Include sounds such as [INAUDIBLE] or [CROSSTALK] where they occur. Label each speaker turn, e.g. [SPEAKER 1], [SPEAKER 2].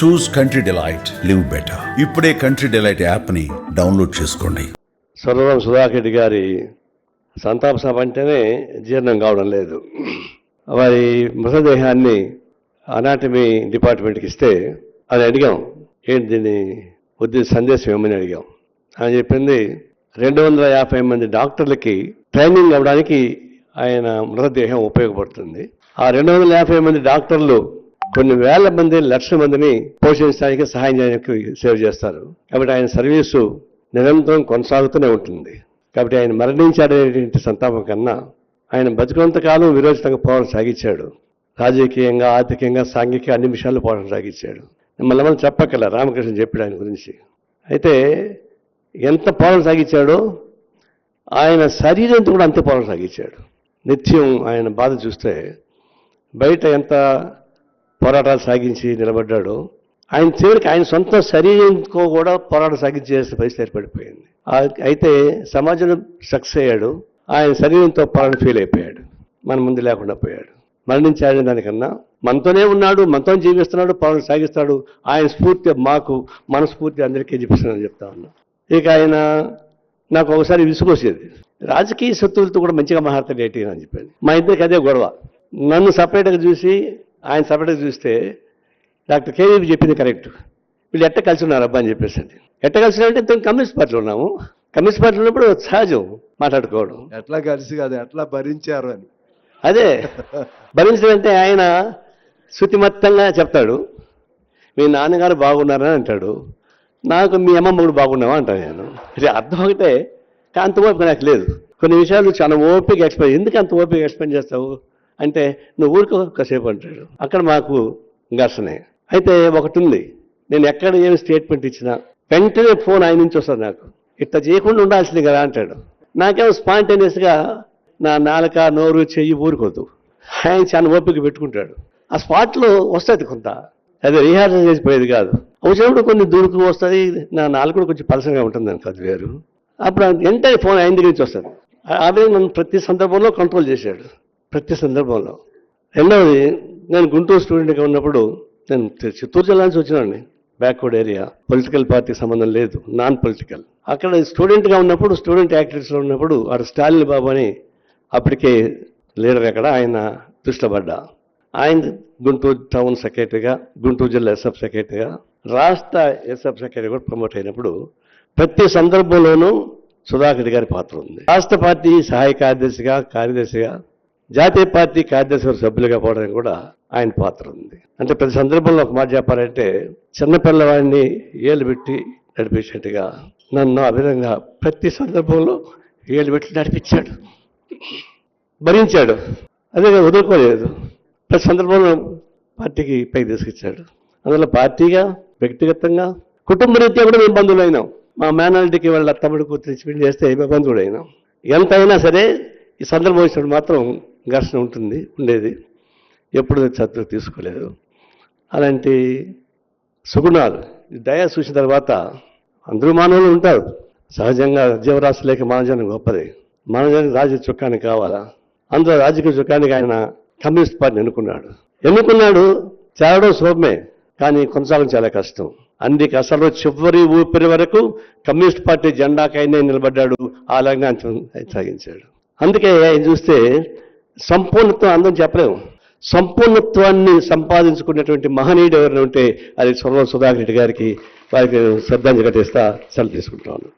[SPEAKER 1] Choose Country Delight live better ఇప్పుడే country delight యాప్ని download చేసుకోండి.
[SPEAKER 2] సర్వం సుధాకర్ రెడ్డి గారి సంతాప సభ అంటేనే జీర్ణం కావడం లేదు. వారి మృతదేహాన్ని అనాటమీ డిపార్ట్మెంట్కి ఇస్తే అది అడిగాం. ఏంటి దీన్ని? ఉద్దేశ సందేశం ఏమని అడిగాం. ఆయన చెప్పింది రెండు వందల యాభై మంది డాక్టర్లకి ట్రైనింగ్ అవ్వడానికి ఆయన మృతదేహం ఉపయోగపడుతుంది. ఆ రెండు వందల యాభై మంది డాక్టర్లు కొన్ని వేల మంది లక్షల మందిని పోషించడానికి సహాయం చేయడానికి సేవ చేస్తారు. కాబట్టి ఆయన సర్వీసు నిరంతరం కొనసాగుతూనే ఉంటుంది. కాబట్టి ఆయన మరణించాడనేటువంటి సంతాపం కన్నా ఆయన బతుకున్నంత కాలం విరోచితంగా పోవడం సాగించాడు. రాజకీయంగా ఆర్థికంగా సాంఘిక అన్ని విషయాల్లో పోవడం సాగించాడు. మళ్ళీ మనం చెప్పక్కల రామకృష్ణ చెప్పాడు ఆయన గురించి. అయితే ఎంత పోవడం సాగించాడో ఆయన శరీరంతో కూడా అంతే పోవడం సాగించాడు. నిత్యం ఆయన బాధ చూస్తే బయట ఎంత పోరాటాలు సాగించి నిలబడ్డాడో. ఆయన చివరికి ఆయన సొంత శరీరంతో కూడా పోరాటం సాగించేసిన పరిస్థితి ఏర్పడిపోయింది. అయితే సమాజంలో సక్సెస్ అయ్యాడు. ఆయన శరీరంతో పోరాటం ఫెయిల్ అయిపోయాడు. మన ముందు లేకుండా పోయాడు. మరణించాడని దానికన్నా మనతోనే ఉన్నాడు మనతో జీవిస్తున్నాడు పోరాటం సాగిస్తాడు ఆయన స్ఫూర్తి మాకు మన స్ఫూర్తి అందరికీ చూపిస్తున్నాడని చెప్తా ఉన్నా. ఇక ఆయన నాకు ఒకసారి విసుగొచ్చేది. రాజకీయ శత్రువులతో కూడా మంచిగా మాట్లాడతాడు ఏంటి అని చెప్పాను మా ఇద్దరికి అదే గొడవ. నన్ను సపరేట్గా చూసి ఆయన సపరేట్గా చూస్తే డాక్టర్ కేవీపీ చెప్పింది కరెక్ట్. వీళ్ళు ఎట్ట కలిసి ఉన్నారు అబ్బా అని చెప్పేసి ఎట్ట కలిసి ఉన్నారంటే ఇంతకు కమ్యూనిస్ట్ పార్టీలో ఉన్నాము. కమ్యూనిస్ట్ పార్టీలో ఉన్నప్పుడు సహజం మాట్లాడుకోవడం.
[SPEAKER 3] ఎట్లా కలిసి కాదు ఎట్లా భరించారు అని.
[SPEAKER 2] అదే. [LAUGHS] భరించడం అంటే ఆయన శుతిమత్తంగా చెప్తాడు. మీ నాన్నగారు బాగున్నారని అంటాడు. నాకు మీ అమ్మమ్మ కూడా బాగున్నావా అంటాను నేను. ఇది అర్థం ఒకటే. అంత ఓపిక నాకు లేదు. కొన్ని విషయాలు చాలా ఓపిక ఎక్స్ప్లెయిన్ ఎందుకు అంత ఓపిక ఎక్స్ప్లెయిన్ చేస్తావు? అంటే నువ్వు ఊరికో కాసేపు అంటాడు. అక్కడ మాకు ఘర్షణే. అయితే ఒకటి ఉంది నేను ఎక్కడ ఏమి స్టేట్మెంట్ ఇచ్చినా వెంటనే ఫోన్ ఆయన నుంచి వస్తుంది నాకు. ఇట్లా చేయకుండా ఉండాల్సింది కదా అంటాడు. నాకేమో స్పాంటేనియస్గా నా నాలుక నోరు చెయ్యి ఊరుకోదు. ఆయన చాలా ఓపిక పెట్టుకుంటాడు. ఆ స్పాట్లో వస్తుంది కొంత. అదే రిహార్సల్ చేసిపోయేది కాదు. వచ్చినప్పుడు కొన్ని దూరుకు వస్తుంది నా నాలుగు కూడా కొంచెం పలసంగా ఉంటుంది అనుకో అది వేరు. అప్పుడు వెంటనే ఫోన్ ఆయన దగ్గర నుంచి వస్తుంది. అదే నన్ను ప్రతి సందర్భంలో కంట్రోల్ చేశాడు. ప్రతి సందర్భంలో. రెండవది నేను గుంటూరు స్టూడెంట్గా ఉన్నప్పుడు నేను చిత్తూరు జిల్లా నుంచి వచ్చినాండి బ్యాక్వర్డ్ ఏరియా. పొలిటికల్ పార్టీ సంబంధం లేదు. నాన్ పొలిటికల్ అక్కడ స్టూడెంట్గా ఉన్నప్పుడు స్టూడెంట్ యాక్టివిటీస్లో ఉన్నప్పుడు ఆడ స్టాలిన్ బాబు అని అప్పటికే లీడర్ అక్కడ ఆయన దృష్టిలో పడ్డా ఆయన గుంటూరు టౌన్ సెక్రటరీగా గుంటూరు జిల్లా ఎస్ఎఫ్ సెక్రటరీగా రాష్ట్ర ఎస్ఎఫ్ సెక్రటరీ కూడా ప్రమోట్ అయినప్పుడు ప్రతి సందర్భంలోనూ సుధాకర్ గారి పాత్ర ఉంది. రాష్ట్ర పార్టీ సహాయ కార్యదర్శిగా కార్యదర్శిగా జాతీయ పార్టీ కార్యదర్శి సభ్యులుగా పోవడానికి కూడా ఆయన పాత్ర ఉంది. అంటే ప్రతి సందర్భంలో ఒక మాట చెప్పాలంటే చిన్న పిల్లవాడిని ఏలు పెట్టి నడిపించినట్టుగా నన్ను ఆ విధంగా ప్రతి సందర్భంలో ఏలు పెట్టి నడిపించాడు. భరించాడు. అదే వదులుకోలేదు. ప్రతి సందర్భంలో పార్టీకి పైకి తీసుకొచ్చాడు. అందులో పార్టీగా వ్యక్తిగతంగా కుటుంబ రీత్యా కూడా మేము బంధువులు అయినాం మా మేనాలిటీకి వాళ్ళ తమ్ముడు కూతురు పెళ్ళి చేస్తే మేము బంధువులు అయినాం ఎంత అయినా సరే ఈ సందర్భం వచ్చినప్పుడు మాత్రం ఘర్షణ ఉంటుంది ఉండేది. ఎప్పుడు చదువు తీసుకోలేదు. అలాంటి సుగుణాలు ఈ దయ చూసిన తర్వాత అందరూ మానవులు ఉంటారు. సహజంగా జీవరాశి లేక మానవజానికి గొప్పది. మానవజానికి రాజకీయ చుక్కానికి కావాలా? అందులో రాజకీయ చుక్కానికి ఆయన కమ్యూనిస్ట్ పార్టీని ఎన్నుకున్నాడు. ఎన్నుకున్నాడు చేరడం శుభమే కానీ కొనసాగడం చాలా కష్టం. అందుకే అసలు చివరి ఊపిరి వరకు కమ్యూనిస్ట్ పార్టీ జెండాకైనా నిలబడ్డాడు ఆ రంగా సాగించాడు. అందుకే ఆయన చూస్తే సంపూర్ణత్వం అందరం చెప్పలేము. సంపూర్ణత్వాన్ని సంపాదించుకున్నటువంటి మహనీయుడు ఎవరైనా ఉంటే అది సర్వ సుధాకర్ రెడ్డి గారికి వారికి శ్రద్ధాంజలి ఘటిస్తా సెలవు తీసుకుంటాను